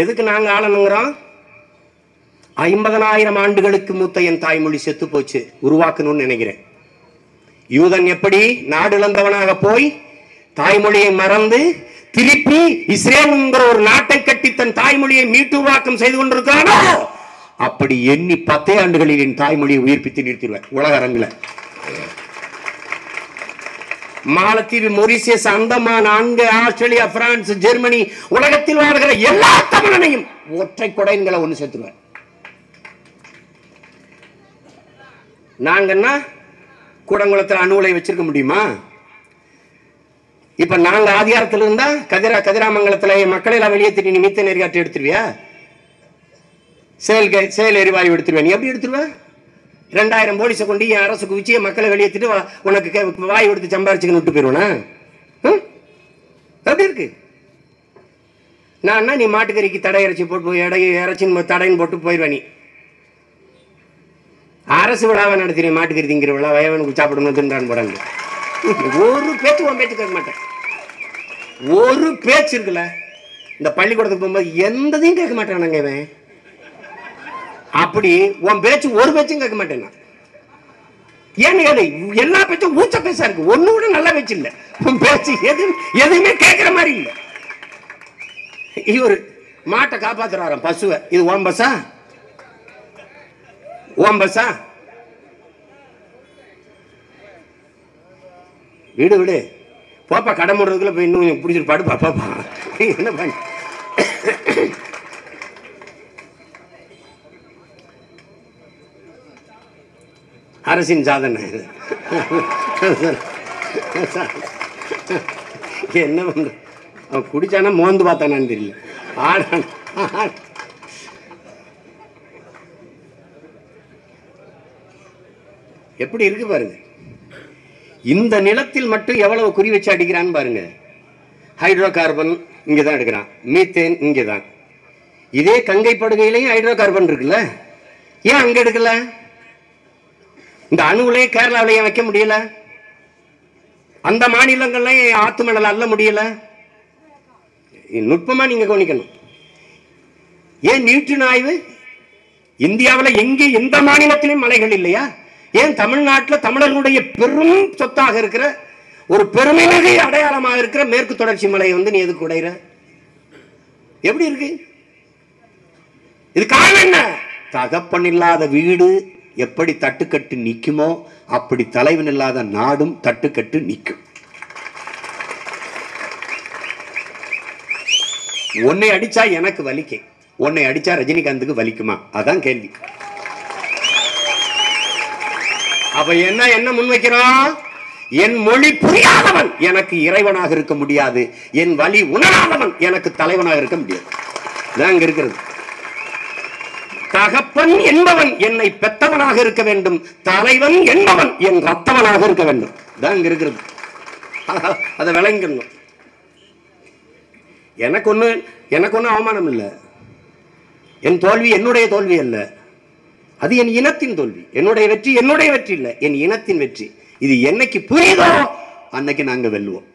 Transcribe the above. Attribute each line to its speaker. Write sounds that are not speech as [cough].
Speaker 1: எதுக்கு நாங்க ஆளணுங்கிறோம்? ஐம்பதனாயிரம் ஆண்டுகளுக்கு மூத்த என் தாய்மொழி செத்து போச்சு உருவாக்கணும்னு நினைக்கிறேன். யூதன் எப்படி நாடு இழந்தவனாக போய் தாய்மொழியை மறந்து திருப்பி இஸ்ரேலுங்கிற ஒரு நாட்டை கட்டி தன் தாய்மொழியை மீட்டு உருவாக்கம் செய்து கொண்டிருக்கிறானோ? அப்படி எண்ணி பத்தே ஆண்டுகளில் என் தாய்மொழியை உயிர்ப்பித்து நிறுத்திடுவேன் உலக அரங்குல. மாலத்தீவு மொரிசியஸ் அந்தமான் நான்கு ஆஸ்திரேலியா பிரான்ஸ் ஜெர்மனி உலகத்தில் வாழ்கிற எல்லா தமிழனையும் ஒற்றை கொடைன்களை ஒண்ணு சேர்த்துருவார் நாங்கன்னா கூடங்குளத்தில் அணு உலை வச்சிருக்க முடியுமா? இப்ப நாங்க ஆதிகாரத்தில் இருந்தா கதிரா கதிராமங்கலத்தில் மக்களை எல்லாம் வெளியே நீ மித்த நெறிகாட்டு எடுத்துருவியா? செயல் செயல் எரிவாயு எடுத்துருவேன். நீ எப்படி எடுத்துருவேன் ரெண்டாயிரம் போலீஸை கொண்டு என் அரசு குவிச்சு என் மக்களை வெளியேற்றிட்டு உனக்கு வாய் கொடுத்து சம்பாரிச்சுக்கன்னு விட்டு போயிருவனா? ம்? இருக்கு? நான் நீ மாட்டுக்கறிக்கு தடை இறைச்சி போட்டு இடையை இறைச்சின்னு தடைன்னு போட்டு போயிடுவேன் நீ? அரசு விழாவை நடத்தினேன் மாட்டுக்கறி திங்கிற விழா வயவனுக்கு சாப்பிடணும் தின்றான் போடாங்க ஒரு பேச்சு உன் பேச்சு கேட்க மாட்டேன். ஒரு பேச்சு இருக்குல்ல இந்த பள்ளிக்கூடத்துக்கு போகும்போது எந்ததையும் கேட்க மாட்டானாங்க இவன். அப்படி உன் பேச்சு ஒரு பேச்சும் கேட்க மாட்டேன் நான் ஏன்னு கேளு எல்லா பேச்சும் ஊச்ச பேசா இருக்கு? ஒண்ணு கூட நல்ல பேச்சு இல்ல. உன் பேச்சு எது எதுவுமே கேட்கிற மாதிரி இல்ல. இவர் மாட்டை காப்பாத்துறாராம் பசுவை. இது ஓம் பஸ்ஸா? ஓம் பஸ்ஸா? விடு விடு. போப்பா கடை மூடுறதுக்குள்ள போய் இன்னும் பிடிச்சிட்டு பாடுப்பா பாப்பா. என்ன பண்ண? அரசின் சாதனை என்ன பண்ற? அவன் குடிச்சானா மோந்து பார்த்தானான்னு தெரியல. ஆடான் எப்படி இருக்கு பாருங்க. இந்த நிலத்தில் மட்டும் எவ்வளவு குறி வச்சு அடிக்கிறான்னு பாருங்க. ஹைட்ரோ கார்பன் இங்கே தான் எடுக்கிறான். மீத்தேன் இங்கே தான் இதே கங்கை படுகையிலையும் ஹைட்ரோ கார்பன் இருக்குல்ல. ஏன் அங்க எடுக்கல? இந்த அணுவிலே கேரளாவிலையும் வைக்க முடியல? அந்த மாநிலங்கள்லயும் ஆத்து மணல் அள்ள முடியல? நுட்பமாக நுட்பமா நீங்க கவனிக்கணும். ஏன் நியூட்டன் ஆய்வு இந்தியாவில் எங்கே எந்த மாநிலத்திலும் மலைகள் இல்லையா? ஏன் தமிழ்நாட்டில் தமிழர்களுடைய பெரும் சொத்தாக இருக்கிற ஒரு பெருமைமிகு அடையாளமாக இருக்கிற மேற்கு தொடர்ச்சி மலையை வந்து நீ எதுக்கு உடையிற? எப்படி இருக்கு? இது காரணம் என்ன? தகப்பன் இல்லாத வீடு எப்படி தட்டுக்கட்டு நிக்குமோ அப்படி தலைவன் இல்லாத நாடும் தட்டுக்கட்டு நிக்கும். உன்னை அடிச்சா எனக்கு வலிக்கு. உன்னை அடிச்சா ரஜினிகாந்துக்கு வலிக்குமா? அதான் கேள்வி. அப்ப என்ன என்ன முன்வைக்கிறோம் என் மொழி புரியாதவன் எனக்கு இறைவனாக இருக்க முடியாது. என் வழி உணராதவன் எனக்கு தலைவனாக இருக்க முடியாது. இதான் அங்க இருக்கிறது. தகப்பன் என்பவன் என்னை பெத்தவனாக இருக்க வேண்டும் தலைவன் என்பவன் என் ரத்தவனாக இருக்க வேண்டும். தான் இங்க இருக்கிறது. [laughs] அதை விளங்கணும் எனக்கு ஒண்ணு எனக்கு ஒன்றும் அவமானம் இல்லை. என் தோல்வி என்னுடைய தோல்வி அல்ல. அது என் இனத்தின் தோல்வி. என்னுடைய வெற்றி என்னுடைய வெற்றி இல்லை. என் இனத்தின் வெற்றி. இது என்னைக்கு புரியுதோ அன்னைக்கு நாங்க வெல்லுவோம்.